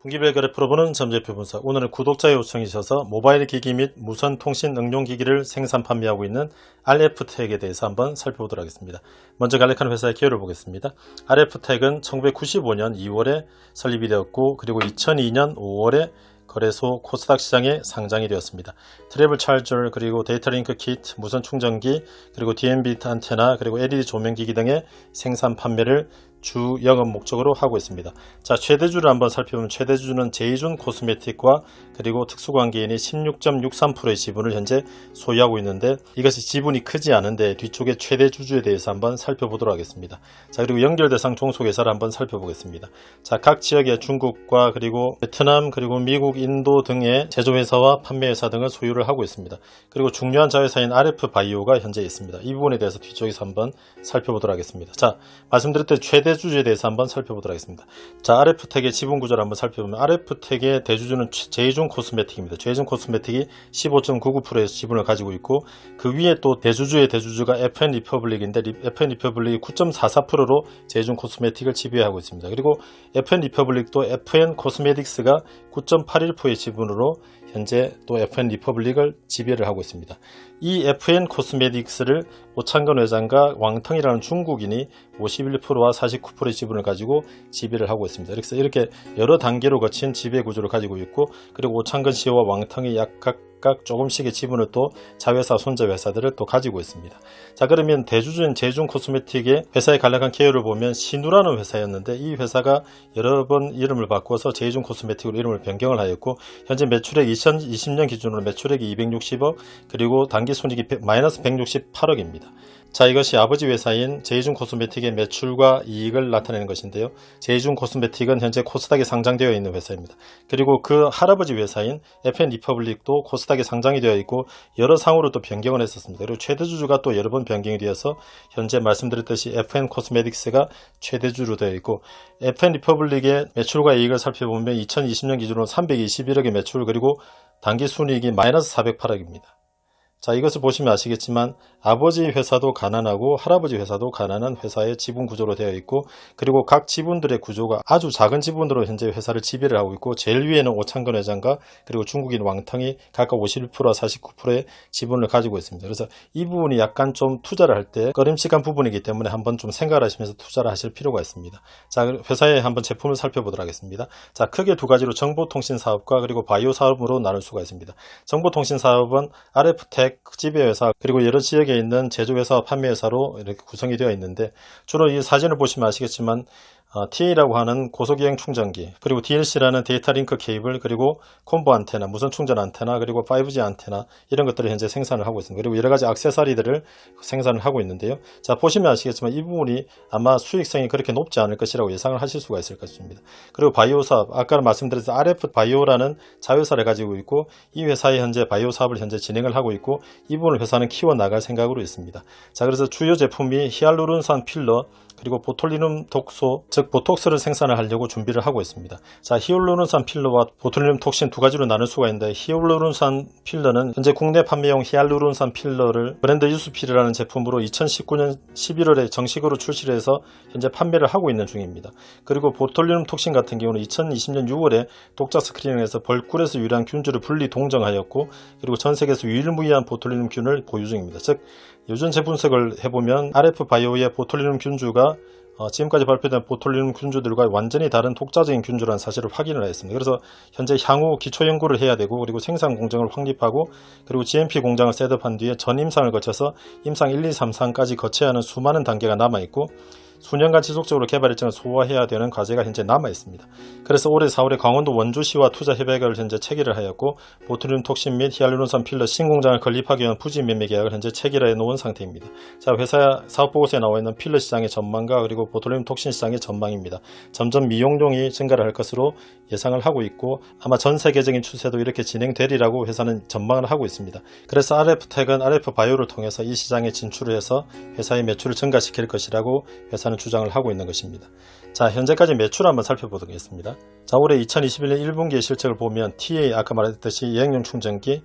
분기별 거래 풀어보는 점제표 분석. 오늘은 구독자 요청이셔서 모바일 기기 및 무선 통신 응용 기기를 생산 판매하고 있는 RF텍에 대해서 한번 살펴보도록 하겠습니다. 먼저 갈래칸 회사의 기여를 보겠습니다. RF텍은 1995년 2월에 설립이 되었고 그리고 2002년 5월에 거래소 코스닥 시장에 상장이 되었습니다. 트래블 찰저 그리고 데이터 링크 키트, 무선 충전기, 그리고 DMB 안테나, 그리고 LED 조명기기 등의 생산 판매를 주 영업 목적으로 하고 있습니다. 자, 최대주를 한번 살펴보면 최대주는 제이준 코스메틱과 그리고 특수관계인이 16.63%의 지분을 현재 소유하고 있는데 이것이 지분이 크지 않은데 뒤쪽에 최대주주에 대해서 한번 살펴보도록 하겠습니다. 자, 그리고 연결 대상 종속회사를 한번 살펴보겠습니다. 자, 각 지역의 중국과 그리고 베트남 그리고 미국, 인도 등의 제조회사와 판매회사 등을 소유를 하고 있습니다. 그리고 중요한 자회사인 RF 바이오가 현재 있습니다. 이 부분에 대해서 뒤쪽에서 한번 살펴보도록 하겠습니다. 자, 말씀드렸듯이 최대 대주주에 대해서 한번 살펴보도록 하겠습니다. 자, RF텍의 지분 구조를 한번 살펴보면 RF텍의 대주주는 제이준 코스메틱입니다. 제이준 코스메틱이 15.99%의 지분을 가지고 있고 그 위에 또 대주주의 대주주가 FN 리퍼블릭인데 FN 리퍼블릭이 9.44%로 제이준 코스메틱을 지배하고 있습니다. 그리고 FN 리퍼블릭도 FN 코스메틱스가 9.81%의 지분으로 현재 또 FN 리퍼블릭을 지배를 하고 있습니다. 이 FN 코스메틱스를 오창건 회장과 왕腾이라는 중국인이 51%와 49%의 지분을 가지고 지배를 하고 있습니다. 그래서 이렇게 여러 단계로 거친 지배 구조를 가지고 있고 그리고 오창건 씨와 왕腾이 약각 각각 조금씩의 지분을 또 자회사, 손자회사들을 또 가지고 있습니다. 자 그러면 대주주인 제중 코스메틱의 회사의 간략한 개요를 보면 신우라는 회사였는데 이 회사가 여러 번 이름을 바꿔서 제중 코스메틱으로 이름을 변경을 하였고 현재 매출액 2020년 기준으로 매출액이 260억 그리고 단기 손익이 마이너스 168억입니다. 자 이것이 아버지 회사인 제이준 코스메틱의 매출과 이익을 나타내는 것인데요. 제이준 코스메틱은 현재 코스닥에 상장되어 있는 회사입니다. 그리고 그 할아버지 회사인 FN 리퍼블릭도 코스닥에 상장이 되어 있고 여러 상으로 또 변경을 했었습니다. 그리고 최대주주가 또 여러 번 변경이 되어서 현재 말씀드렸듯이 FN 코스메틱스가 최대주로 되어 있고 FN 리퍼블릭의 매출과 이익을 살펴보면 2020년 기준으로 321억의 매출 그리고 단기 순이익이 마이너스 408억입니다. 자, 이것을 보시면 아시겠지만 아버지 회사도 가난하고 할아버지 회사도 가난한 회사의 지분 구조로 되어 있고 그리고 각 지분들의 구조가 아주 작은 지분으로 현재 회사를 지배를 하고 있고 제일 위에는 오창근 회장과 그리고 중국인 왕腾이 각각 51%와 49%의 지분을 가지고 있습니다. 그래서 이 부분이 약간 좀 투자를 할 때 꺼림칙한 부분이기 때문에 한번 좀 생각을 하시면서 투자를 하실 필요가 있습니다. 자, 회사의 한번 제품을 살펴보도록 하겠습니다. 자, 크게 두 가지로 정보통신 사업과 그리고 바이오 사업으로 나눌 수가 있습니다. 정보통신 사업은 RF텍 백 지배회사 그리고 여러 지역에 있는 제조회사와 판매회사로 이렇게 구성이 되어 있는데 주로 이 사진을 보시면 아시겠지만 어, TA라고 하는 고속기행 충전기, 그리고 DLC라는 데이터 링크 케이블, 그리고 콤보 안테나, 무선 충전 안테나, 그리고 5G 안테나 이런 것들을 현재 생산을 하고 있습니다. 그리고 여러 가지 악세사리들을 생산을 하고 있는데요. 자 보시면 아시겠지만 이 부분이 아마 수익성이 그렇게 높지 않을 것이라고 예상을 하실 수가 있을 것입니다. 그리고 바이오 사업, 아까 말씀드렸듯이 RF 바이오라는 자회사를 가지고 있고 이 회사에 현재 바이오 사업을 현재 진행을 하고 있고 이 부분을 회사는 키워 나갈 생각으로 있습니다. 자 그래서 주요 제품이 히알루론산 필러 그리고 보톨리눔 독소, 즉 보톡스를 생산을 하려고 준비를 하고 있습니다. 자, 히알루론산 필러와 보톨리눔 톡신 두 가지로 나눌 수가 있는데 히알루론산 필러는 현재 국내 판매용 히알루론산 필러를 브랜드 유스필이라는 제품으로 2019년 11월에 정식으로 출시를 해서 현재 판매를 하고 있는 중입니다. 그리고 보톨리눔 톡신 같은 경우는 2020년 6월에 독자 스크린에서 벌꿀에서 유래한 균주를 분리 동정하였고 그리고 전 세계에서 유일무이한 보톨리눔 균을 보유 중입니다. 즉 유전체 분석을 해보면 RF 바이오의 보톨리눔 균주가 어, 지금까지 발표된 보톨리눔 균주들과 완전히 다른 독자적인 균주라는 사실을 확인을 했습니다. 그래서 현재 향후 기초 연구를 해야 되고 그리고 생산 공정을 확립하고 그리고 GMP 공장을 셋업한 뒤에 전임상을 거쳐서 임상 1, 2, 3, 4까지 거쳐야 하는 수많은 단계가 남아 있고 수년간 지속적으로 개발 일정을 소화해야 되는 과제가 현재 남아 있습니다. 그래서 올해 4월에 강원도 원주시와 투자 협약을 현재 체결을 하였고 보트륨 톡신 및 히알루론산 필러 신공장을 건립하기 위한 부지 매매 계약을 현재 체결해 놓은 상태입니다. 자, 회사 사업 보고서에 나와 있는 필러 시장의 전망과 그리고 보트륨 톡신 시장의 전망입니다. 점점 미용량이 증가를 할 것으로 예상을 하고 있고 아마 전 세계적인 추세도 이렇게 진행되리라고 회사는 전망을 하고 있습니다. 그래서 RF텍은 RF 바이오를 통해서 이 시장에 진출을 해서 회사의 매출을 증가시킬 것이라고 회사 회사는 주장을 하고 있는 것입니다. 자, 현재까지 매출 한번 살펴보겠습니다. 자, 올해 2021년 1분기의 실적을 보면 TA 아까 말했듯이 여행용 충전기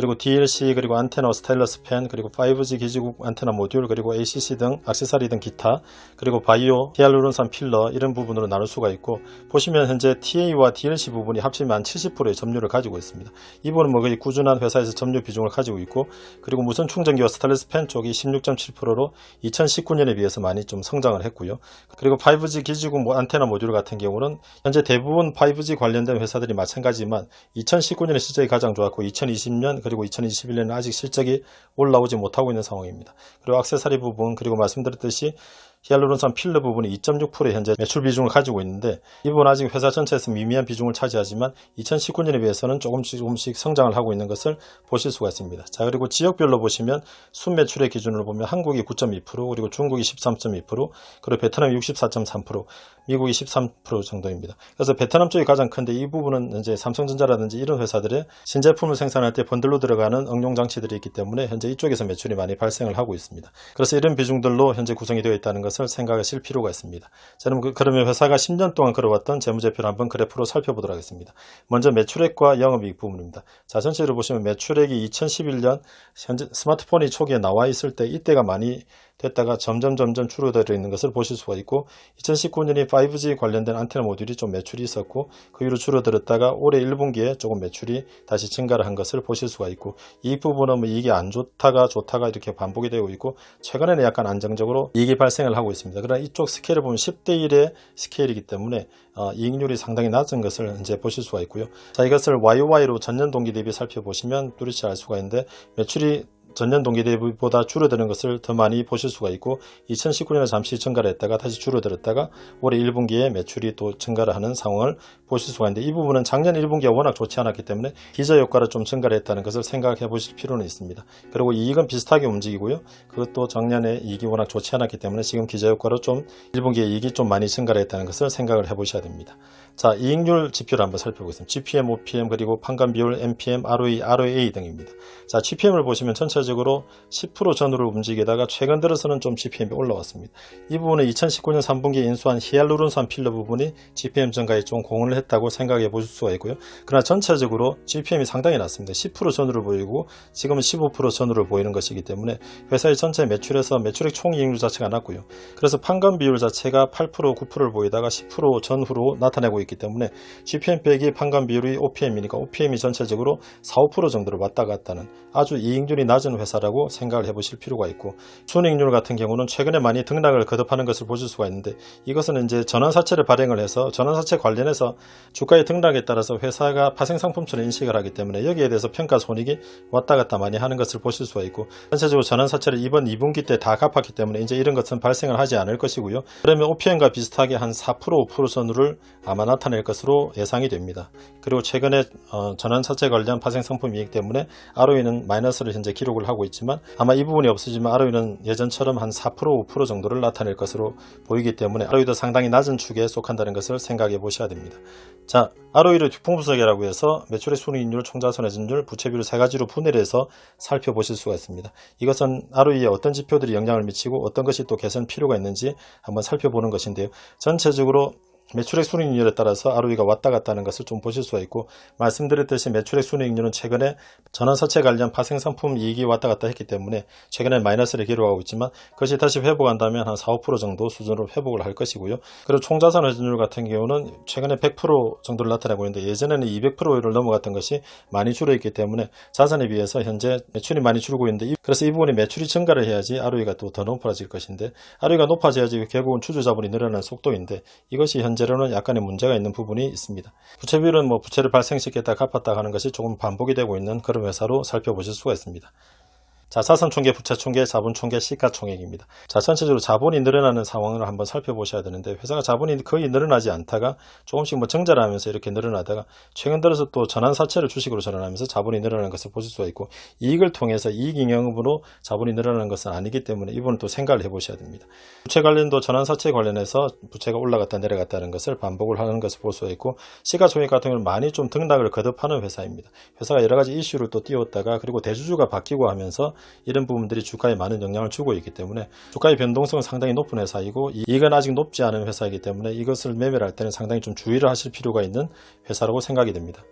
그리고 DLC 그리고 안테나 스타일러스 펜 그리고 5G 기지국 안테나 모듈 그리고 ACC 등 액세서리 등 기타 그리고 바이오 히알루론산 필러 이런 부분으로 나눌 수가 있고 보시면 현재 TA와 DLC 부분이 합치면 한 70%의 점유율을 가지고 있습니다. 이 부분은 뭐 거의 꾸준한 회사에서 점유 비중을 가지고 있고 그리고 무선 충전기와 스타일러스 펜 쪽이 16.7%로 2019년에 비해서 많이 좀 성장을 했고요. 그리고 5G 기지국 뭐 안테나 모듈 같은 경우는 현재 대부분 5G 관련된 회사들이 마찬가지지만 2019년에 실적이 가장 좋았고 2020년 그리고 2021년은 아직 실적이 올라오지 못하고 있는 상황입니다. 그리고 액세서리 부분 그리고 말씀드렸듯이 히알루론산 필러 부분이 2.6%의 현재 매출 비중을 가지고 있는데 이 부분 아직 회사 전체에서 미미한 비중을 차지하지만 2019년에 비해서는 조금씩 조금씩 성장을 하고 있는 것을 보실 수가 있습니다. 자 그리고 지역별로 보시면 순매출의 기준으로 보면 한국이 9.2% 그리고 중국이 13.2% 그리고 베트남이 64.3% 미국이 13% 정도입니다. 그래서 베트남 쪽이 가장 큰데 이 부분은 이제 삼성전자라든지 이런 회사들의 신제품을 생산할 때 번들로 들어가는 응용 장치들이 있기 때문에 현재 이쪽에서 매출이 많이 발생을 하고 있습니다. 그래서 이런 비중들로 현재 구성이 되어 있다는 것을 생각하실 필요가 있습니다. 자, 그럼 그- 그러면 회사가 10년 동안 걸어왔던 재무제표를 한번 그래프로 살펴보도록 하겠습니다. 먼저 매출액과 영업이익 부분입니다. 자, 전체로 보시면 매출액이 2011년 현재 스마트폰이 초기에 나와 있을 때 이때가 많이 됐다가 점점 점점 줄어들어 있는 것을 보실 수가 있고 2019년이 5G 관련된 안테나 모듈이 좀 매출이 있었고 그 이후로 줄어들었다가 올해 1분기에 조금 매출이 다시 증가를 한 것을 보실 수가 있고 이익 부분은 뭐 이익이 안 좋다가 좋다가 이렇게 반복이 되고 있고 최근에는 약간 안정적으로 이익이 발생을 하고 있습니다. 그러나 이쪽 스케일을 보면 10대 1의 스케일이기 때문에 어, 이익률이 상당히 낮은 것을 이제 보실 수가 있고요. 자 이것을 YOY로 전년 동기 대비 살펴보시면 뚜렷이 알 수가 있는데 매출이 전년 동기 대비보다 줄어드는 것을 더 많이 보실 수가 있고 2019년에 잠시 증가를 했다가 다시 줄어들었다가 올해 1분기에 매출이 또 증가를 하는 상황을 보실 수가 있는데 이 부분은 작년 1분기가 워낙 좋지 않았기 때문에 기저효과로 좀 증가를 했다는 것을 생각해 보실 필요는 있습니다. 그리고 이익은 비슷하게 움직이고요. 그것도 작년에 이익이 워낙 좋지 않았기 때문에 지금 기저효과로 좀 1분기에 이익이 좀 많이 증가를 했다는 것을 생각을 해 보셔야 됩니다. 자, 이익률 지표를 한번 살펴보겠습니다. GPM, OPM, 그리고 판관 비율, NPM, ROE, ROA 등입니다. 자, GPM을 보시면 전체 적으로 10% 전후로 움직이다가 최근 들어서는 좀 GPM이 올라왔습니다. 이 부분은 2019년 3분기에 인수한 히알루론산 필러 부분이 GPM 증가에 좀 공헌을 했다고 생각해 보실 수가 있고요. 그러나 전체적으로 GPM이 상당히 낮습니다. 10% 전후로 보이고 지금은 15% 전후로 보이는 것이기 때문에 회사의 전체 매출에서 매출액 총이익률 자체가 낮고요. 그래서 판관 비율 자체가 8% 9%를 보이다가 10% 전후로 나타내고 있기 때문에 GPM 빼기 판관 비율이 OPM이니까 OPM이 전체적으로 4, 5% 정도로 왔다 갔다는 아주 이익률이 낮은 회사라고 생각을 해보실 필요가 있고 순이익률 같은 경우는 최근에 많이 등락을 거듭하는 것을 보실 수가 있는데 이것은 이제 전환사채를 발행을 해서 전환사채 관련해서 주가의 등락에 따라서 회사가 파생상품처럼 인식을 하기 때문에 여기에 대해서 평가 손익이 왔다 갔다 많이 하는 것을 보실 수가 있고 전체적으로 전환사채를 이번 2분기 때 다 갚았기 때문에 이제 이런 것은 발생을 하지 않을 것이고요. 그러면 OPM과 비슷하게 한 4% 5% 선후를 아마 나타낼 것으로 예상이 됩니다. 그리고 최근에 어, 전환사채 관련 파생상품 이익 때문에 ROE는 마이너스를 현재 기록을 하고 있지만 아마 이 부분이 없어지면 ROE는 예전처럼 한 4% 5% 정도를 나타낼 것으로 보이기 때문에 ROE도 상당히 낮은 축에 속한다는 것을 생각해 보셔야 됩니다. 자, ROE를 뒷풍분석이라고 해서 매출의 순이익률, 총자손 회전율, 부채비율 세 가지로 분해를 해서 살펴보실 수가 있습니다. 이것은 ROE에 어떤 지표들이 영향을 미치고 어떤 것이 또 개선 필요가 있는지 한번 살펴보는 것인데요. 전체적으로 매출액 순이익률에 따라서 ROE가 왔다 갔다 하는 것을 좀 보실 수가 있고 말씀드렸듯이 매출액 순이익률은 최근에 전환사채 관련 파생상품 이익이 왔다 갔다 했기 때문에 최근에 마이너스를 기록하고 있지만 그것이 다시 회복한다면 한 4, 5% 정도 수준으로 회복을 할 것이고요. 그리고 총자산 회전율 같은 경우는 최근에 100% 정도를 나타내고 있는데 예전에는 200%를 넘어갔던 것이 많이 줄어 있기 때문에 자산에 비해서 현재 매출이 많이 줄고 있는데 이- 그래서 이 부분이 매출이 증가를 해야지 ROE가 또 더 높아질 것인데 ROE가 높아져야지 결국은 추주 자본이 늘어나는 속도인데 이것이 현재 로는 약간의 문제가 있는 부분이 있습니다. 부채 비율은 뭐 부채를 발생시켰다 갚았다 하는 것이 조금 반복이 되고 있는 그런 회사로 살펴보실 수가 있습니다. 자, 자산 총계, 부채 총계, 자본 총계, 시가 총액입니다. 자, 전체적으로 자본이 늘어나는 상황을 한번 살펴보셔야 되는데 회사가 자본이 거의 늘어나지 않다가 조금씩 뭐 정자를 하면서 이렇게 늘어나다가 최근 들어서 또 전환 사채를 주식으로 전환하면서 자본이 늘어나는 것을 보실 수가 있고 이익을 통해서 이익 잉여금으로 자본이 늘어나는 것은 아니기 때문에 이분은 또 생각을 해보셔야 됩니다. 부채 관련도 전환 사채 관련해서 부채가 올라갔다 내려갔다는 것을 반복을 하는 것을 볼 수가 있고 시가총액 같은 경우는 많이 좀 등락을 거듭하는 회사입니다. 회사가 여러 가지 이슈를 또 띄웠다가 그리고 대주주가 바뀌고 하면서 이런 부분들이 주가에 많은 영향을 주고 있기 때문에 주가의 변동성은 상당히 높은 회사이고 이익은 아직 높지 않은 회사이기 때문에 이것을 매매를 할 때는 상당히 좀 주의를 하실 필요가 있는 회사라고 생각이 됩니다.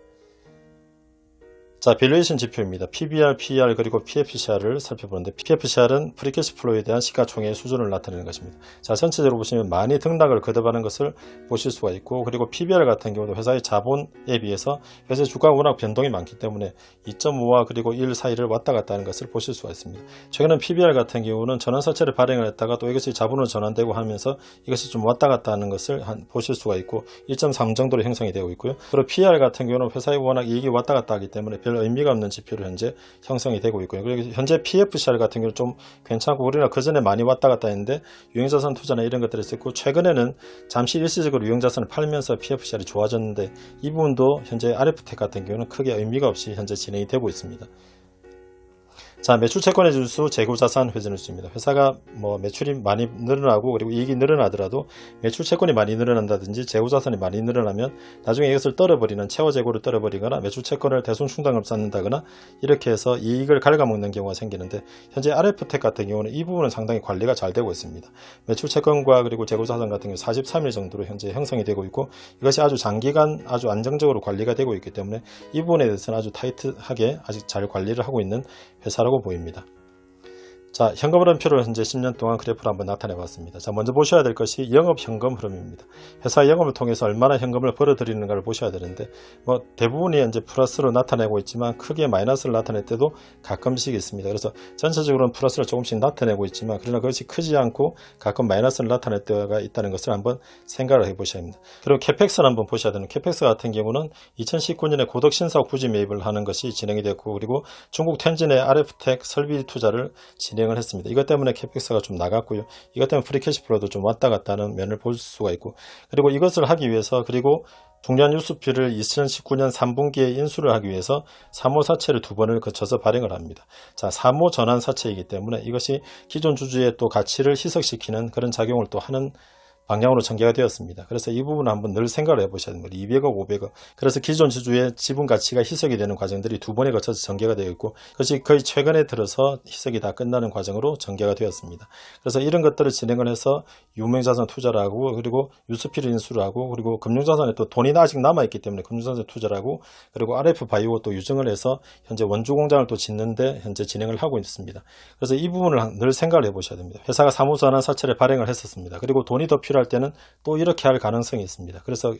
자, 밸류에이션 지표입니다. PBR, PER 그리고 PFCR을 살펴보는데 PFCR은 프리캐시 플로우에 대한 시가총액 수준을 나타내는 것입니다. 자, 전체적으로 보시면 많이 등락을 거듭하는 것을 보실 수가 있고 그리고 PBR 같은 경우도 회사의 자본에 비해서 회사의 주가가 워낙 변동이 많기 때문에 2.5와 그리고 1 사이를 왔다 갔다 하는 것을 보실 수가 있습니다. 최근에 PBR 같은 경우는 전환사채를 발행을 했다가 또 이것이 자본으로 전환되고 하면서 이것이 좀 왔다 갔다 하는 것을 한- 보실 수가 있고 1.3 정도로 형성이 되고 있고요. 그리고 PR 같은 경우는 회사의 워낙 이익이 왔다 갔다 하기 때문에 별 의미가 없는 지표로 현재 형성이 되고 있고요. 그리고 현재 PFCR 같은 경우는 좀 괜찮고 우리나라 그전에 많이 왔다 갔다 했는데 유형자산 투자나 이런 것들이 있었고 최근에는 잠시 일시적으로 유형자산을 팔면서 PFCR이 좋아졌는데 이 부분도 현재 RF텍 같은 경우는 크게 의미가 없이 현재 진행이 되고 있습니다. 자, 매출 채권의 주수, 재고 자산 회전의 수입니다. 회사가 뭐 매출이 많이 늘어나고 그리고 이익이 늘어나더라도 매출 채권이 많이 늘어난다든지 재고 자산이 많이 늘어나면 나중에 이것을 떨어버리는 채워 재고를 떨어버리거나 매출 채권을 대손 충당금 쌓는다거나 이렇게 해서 이익을 갉아먹는 경우가 생기는데 현재 RF텍 같은 경우는 이 부분은 상당히 관리가 잘 되고 있습니다. 매출 채권과 그리고 재고 자산 같은 경우 43일 정도로 현재 형성이 되고 있고 이것이 아주 장기간 아주 안정적으로 관리가 되고 있기 때문에 이 부분에 대해서는 아주 타이트하게 아직 잘 관리를 하고 있는 회사라고 보입니다. 자, 현금 흐름 표를 현재 10년 동안 그래프로 한번 나타내 봤습니다. 자, 먼저 보셔야 될 것이 영업 현금 흐름입니다. 회사 영업을 통해서 얼마나 현금을 벌어들이는가를 보셔야 되는데, 뭐, 대부분이 이제 플러스로 나타내고 있지만, 크게 마이너스를 나타낼 때도 가끔씩 있습니다. 그래서 전체적으로는 플러스를 조금씩 나타내고 있지만, 그러나 그것이 크지 않고 가끔 마이너스를 나타낼 때가 있다는 것을 한번 생각을 해 보셔야 합니다. 그리고 캐펙스를 한번 보셔야 되는, 캐펙스 같은 경우는 2019년에 고덕 신사옥 부지 매입을 하는 것이 진행이 됐고, 그리고 중국 텐진의 RF텍 설비 투자를 진행 을 했습니다. 이것 때문에 캐펙스가 좀 나갔고요. 이것 때문에 프리캐시플로도 좀 왔다 갔다 하는 면을 볼 수가 있고 그리고 이것을 하기 위해서 그리고 중년 유수피를 2019년 3분기에 인수를 하기 위해서 3호 사채를 두 번을 거쳐서 발행을 합니다. 자, 3호 전환 사채이기 때문에 이것이 기존 주주의 또 가치를 희석시키는 그런 작용을 또 하는 방향으로 전개가 되었습니다. 그래서 이 부분은 한번 늘 생각을 해보셔야 됩니다. 200억, 500억. 그래서 기존 주주의 지분 가치가 희석이 되는 과정들이 두 번에 거쳐서 전개가 되어 있고 그것이 거의 최근에 들어서 희석이 다 끝나는 과정으로 전개가 되었습니다. 그래서 이런 것들을 진행을 해서 유명자산 투자를 하고 그리고 유스피를 인수를 하고 그리고 금융자산에 또 돈이 아직 남아있기 때문에 금융자산에 투자를 하고 그리고 RF 바이오 또 유증을 해서 현재 원주 공장을 또 짓는데 현재 진행을 하고 있습니다. 그래서 이 부분을 한- 늘 생각을 해보셔야 됩니다. 회사가 사무소하는 사채를 발행을 했었습니다. 그리고 돈이 더 필요 할 때는 또 이렇게 할 가능성이 있습니다. 그래서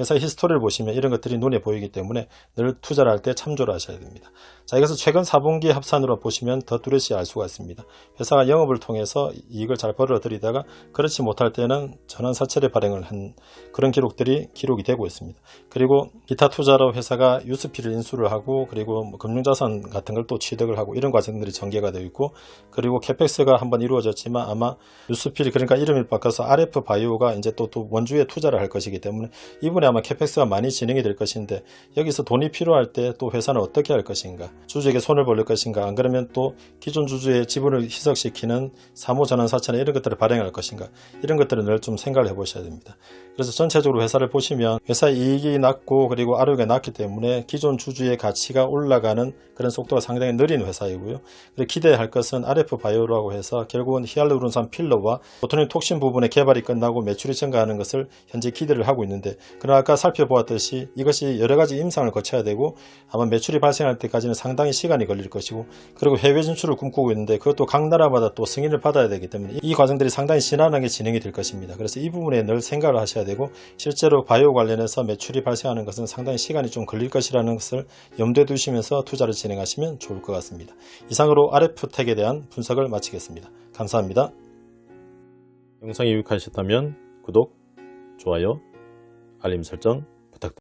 회사 히스토리를 보시면 이런 것들이 눈에 보이기 때문에 늘 투자를 할 때 참조를 하셔야 됩니다. 자, 이것을 최근 4분기 합산으로 보시면 더 뚜렷이 알 수가 있습니다. 회사가 영업을 통해서 이익을 잘 벌어들이다가 그렇지 못할 때는 전환 사채를 발행을 한 그런 기록들이 기록이 되고 있습니다. 그리고 기타 투자로 회사가 유스피를 인수를 하고 그리고 뭐 금융자산 같은 걸 또 취득을 하고 이런 과정들이 전개가 되어 있고 그리고 캐펙스가 한번 이루어졌지만 아마 유스필이 그러니까 이름을 바꿔서 RF 바이오 가 이제 또, 또 원주에 투자를 할 것이기 때문에 이분에 아마 캐펙스가 많이 진행이 될 것인데 여기서 돈이 필요할 때 또 회사는 어떻게 할 것인가 주주에게 손을 벌릴 것인가 안 그러면 또 기존 주주의 지분을 희석시키는 사무 전환 사채나 이런 것들을 발행할 것인가 이런 것들을 늘 좀 생각을 해 보셔야 됩니다. 그래서 전체적으로 회사를 보시면 회사 이익이 낮고 그리고 아르가 낮기 때문에 기존 주주의 가치가 올라가는 그런 속도가 상당히 느린 회사이고요. 그리고 기대할 것은 RF 바이오라고 해서 결국은 히알루론산 필러와 보토닌 톡신 부분의 개발이 끝나고 매출이 증가하는 것을 현재 기대를 하고 있는데 그러나 아까 살펴보았듯이 이것이 여러 가지 임상을 거쳐야 되고 아마 매출이 발생할 때까지는 상당히 시간이 걸릴 것이고 그리고 해외 진출을 꿈꾸고 있는데 그것도 각 나라마다 또 승인을 받아야 되기 때문에 이 과정들이 상당히 신안하게 진행이 될 것입니다. 그래서 이 부분에 늘 생각을 하셔야 되고 실제로 바이오 관련해서 매출이 발생하는 것은 상당히 시간이 좀 걸릴 것이라는 것을 염두에 두시면서 투자를 진행하시면 좋을 것 같습니다. 이상으로 RF텍에 대한 분석을 마치겠습니다. 감사합니다. 영상이 유익하셨다면 구독, 좋아요, 알림 설정